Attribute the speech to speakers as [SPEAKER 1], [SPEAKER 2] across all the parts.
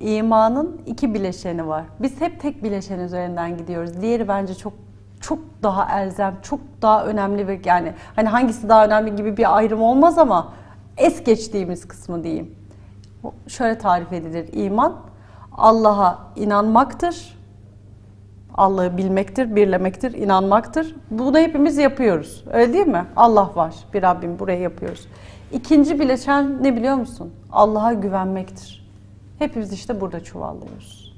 [SPEAKER 1] İmanın iki bileşeni var. Biz hep tek bileşen üzerinden gidiyoruz. Diğeri bence çok çok daha elzem, çok daha önemli ve yani hani hangisi daha önemli gibi bir ayrım olmaz ama es geçtiğimiz kısmı diyeyim. Şöyle tarif edilir iman Allah'a inanmaktır. Allah'ı bilmektir, birlemektir, inanmaktır. Bunu hepimiz yapıyoruz. Öyle değil mi? Allah var. Bir Rabbim burayı yapıyoruz. İkinci bileşen ne biliyor musun? Allah'a güvenmektir. Hepimiz işte burada çuvallıyoruz.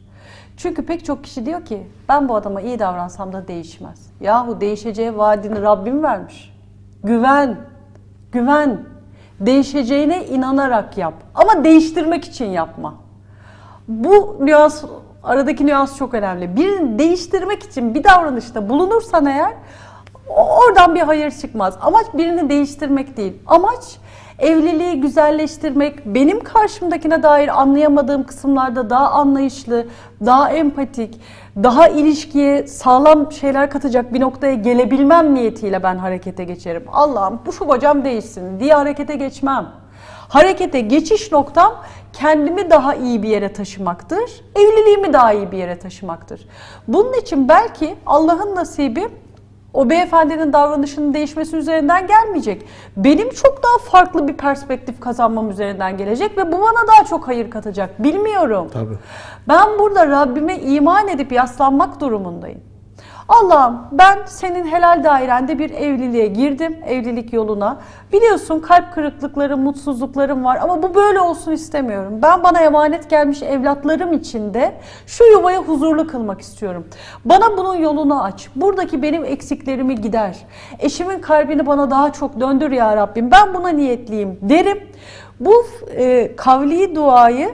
[SPEAKER 1] Çünkü pek çok kişi diyor ki ben bu adama iyi davransam da değişmez. Yahu değişeceği vaadini Rabbim vermiş. Güven, güven. Değişeceğine inanarak yap. Ama değiştirmek için yapma. Bu nüans, aradaki nüans çok önemli. Birini değiştirmek için bir davranışta bulunursan eğer oradan bir hayır çıkmaz. Amaç birini değiştirmek değil. Amaç evliliği güzelleştirmek, benim karşımdakine dair anlayamadığım kısımlarda daha anlayışlı, daha empatik, daha ilişkiye sağlam şeyler katacak bir noktaya gelebilmem niyetiyle ben harekete geçerim. Allah'ım bu şu bacam değişsin diye harekete geçmem. Harekete geçiş noktam kendimi daha iyi bir yere taşımaktır. Evliliğimi daha iyi bir yere taşımaktır. Bunun için belki Allah'ın nasibi o beyefendinin davranışının değişmesi üzerinden gelmeyecek. Benim çok daha farklı bir perspektif kazanmam üzerinden gelecek ve bu bana daha çok hayır katacak. Bilmiyorum.
[SPEAKER 2] Tabii.
[SPEAKER 1] Ben burada Rabbime iman edip yaslanmak durumundayım. Allah'ım ben senin helal dairende bir evliliğe girdim, evlilik yoluna. Biliyorsun kalp kırıklıklarım, mutsuzluklarım var ama bu böyle olsun istemiyorum. Ben bana emanet gelmiş evlatlarım için de şu yuvayı huzurlu kılmak istiyorum. Bana bunun yolunu aç. Buradaki benim eksiklerimi gider. Eşimin kalbini bana daha çok döndür ya Rabbim. Ben buna niyetliyim derim. Bu e, kavli duayı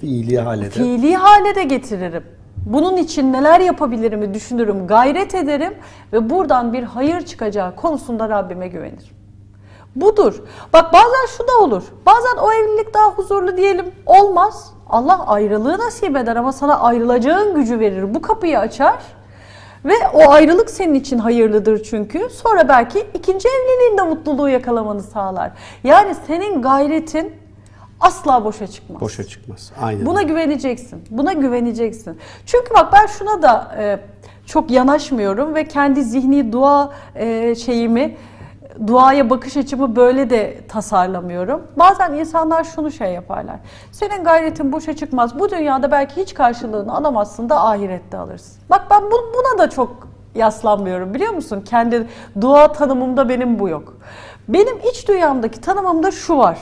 [SPEAKER 2] Fiili hale de.
[SPEAKER 1] fiili hale de getiririm. Bunun için neler yapabilirimi düşünürüm, gayret ederim ve buradan bir hayır çıkacağı konusunda Rabbime güvenirim. Budur. Bak bazen şu da olur. Bazen o evlilik daha huzurlu diyelim olmaz. Allah ayrılığı nasip eder ama sana ayrılacağın gücü verir. Bu kapıyı açar ve o ayrılık senin için hayırlıdır çünkü. Sonra belki ikinci evliliğinde mutluluğu yakalamanı sağlar. Yani senin gayretin asla boşa çıkmaz.
[SPEAKER 2] Boşa çıkmaz. Aynen.
[SPEAKER 1] Buna güveneceksin. Buna güveneceksin. Çünkü bak ben şuna da e, çok yanaşmıyorum ve kendi zihni dua e, şeyimi duaya bakış açımı böyle de tasarlamıyorum. Bazen insanlar şunu şey yaparlar. Senin gayretin boşa çıkmaz. Bu dünyada belki hiç karşılığını alamazsın da ahirette alırsın. Bak ben bu, buna da çok yaslanmıyorum biliyor musun? Kendi dua tanımımda benim bu yok. Benim iç dünyamdaki tanımımda şu var.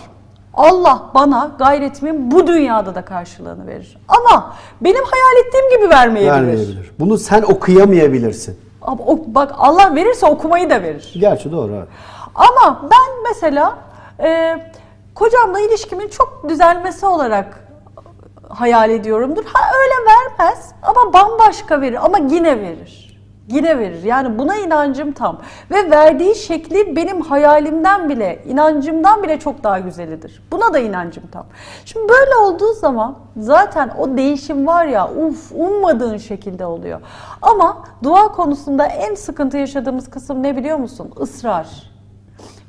[SPEAKER 1] Allah bana gayretimin bu dünyada da karşılığını verir. Ama benim hayal ettiğim gibi vermeyebilir.
[SPEAKER 2] Vermeyebilir. Bunu sen okuyamayabilirsin.
[SPEAKER 1] Ama o- bak Allah verirse okumayı da verir.
[SPEAKER 2] Gerçi doğru. evet.
[SPEAKER 1] Ama ben mesela e, kocamla ilişkimin çok düzelmesi olarak hayal ediyorumdur. Ha öyle vermez ama bambaşka verir ama yine verir. Yine verir. Yani buna inancım tam. Ve verdiği şekli benim hayalimden bile, inancımdan bile çok daha güzelidir. Buna da inancım tam. Şimdi böyle olduğu zaman zaten o değişim var ya uf ummadığın şekilde oluyor. Ama dua konusunda en sıkıntı yaşadığımız kısım ne biliyor musun? Israr.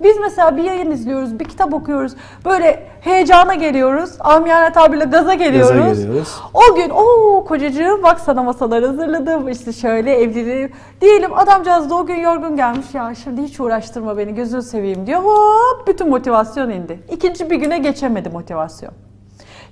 [SPEAKER 1] Biz mesela bir yayın izliyoruz, bir kitap okuyoruz. Böyle heyecana geliyoruz. Amiyane tabirle gaza geliyoruz.
[SPEAKER 2] geliyoruz.
[SPEAKER 1] O gün o kocacığım bak sana masalar hazırladım. işte şöyle evliliği. Diyelim adamcağız da o gün yorgun gelmiş. Ya şimdi hiç uğraştırma beni gözünü seveyim diyor. Hop bütün motivasyon indi. İkinci bir güne geçemedi motivasyon.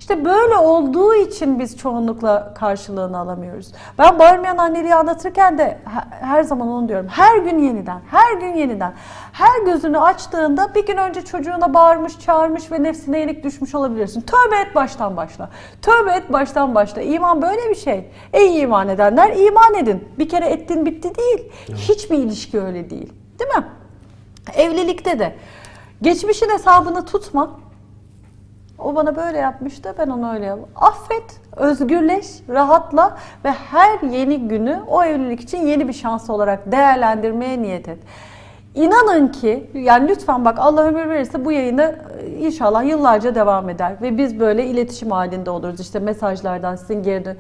[SPEAKER 1] İşte böyle olduğu için biz çoğunlukla karşılığını alamıyoruz. Ben bağırmayan anneliği anlatırken de he- her zaman onu diyorum. Her gün yeniden, her gün yeniden. Her gözünü açtığında bir gün önce çocuğuna bağırmış, çağırmış ve nefsine yenik düşmüş olabilirsin. Tövbe et baştan başla. Tövbe et baştan başla. İman böyle bir şey. Ey iman edenler iman edin. Bir kere ettin bitti değil. Hiçbir ilişki öyle değil. Değil mi? Evlilikte de geçmişin hesabını tutma. O bana böyle yapmıştı, ben onu öyle yaptım. Affet, özgürleş, rahatla ve her yeni günü o evlilik için yeni bir şans olarak değerlendirmeye niyet et. İnanın ki, yani lütfen bak Allah ömür verirse bu yayını e, inşallah yıllarca devam eder ve biz böyle iletişim halinde oluruz. İşte mesajlardan sizin geri.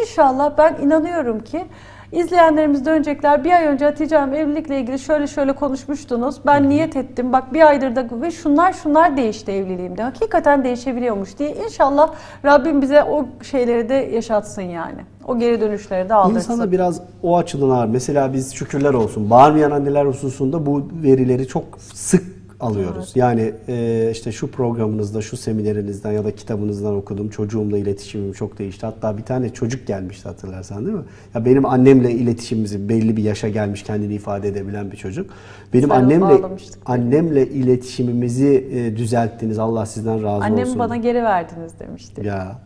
[SPEAKER 1] İnşallah ben inanıyorum ki İzleyenlerimiz dönecekler. Bir ay önce Hatice Hanım evlilikle ilgili şöyle şöyle konuşmuştunuz. Ben niyet ettim. Bak bir aydır da ve şunlar şunlar değişti evliliğimde. Hakikaten değişebiliyormuş diye. İnşallah Rabbim bize o şeyleri de yaşatsın yani. O geri dönüşleri de aldırsın.
[SPEAKER 2] İnsana biraz o açıdan ağır. Mesela biz şükürler olsun bağırmayan anneler hususunda bu verileri çok sık alıyoruz. Yani e, işte şu programınızda, şu seminerinizden ya da kitabınızdan okudum. Çocuğumla iletişimim çok değişti. Hatta bir tane çocuk gelmişti hatırlarsan değil mi? Ya benim annemle iletişimimizi belli bir yaşa gelmiş kendini ifade edebilen bir çocuk. Benim
[SPEAKER 1] Sen
[SPEAKER 2] annemle annemle iletişimimizi e, düzelttiniz. Allah sizden razı olsun.
[SPEAKER 1] Annemi bana geri verdiniz demişti.
[SPEAKER 2] Ya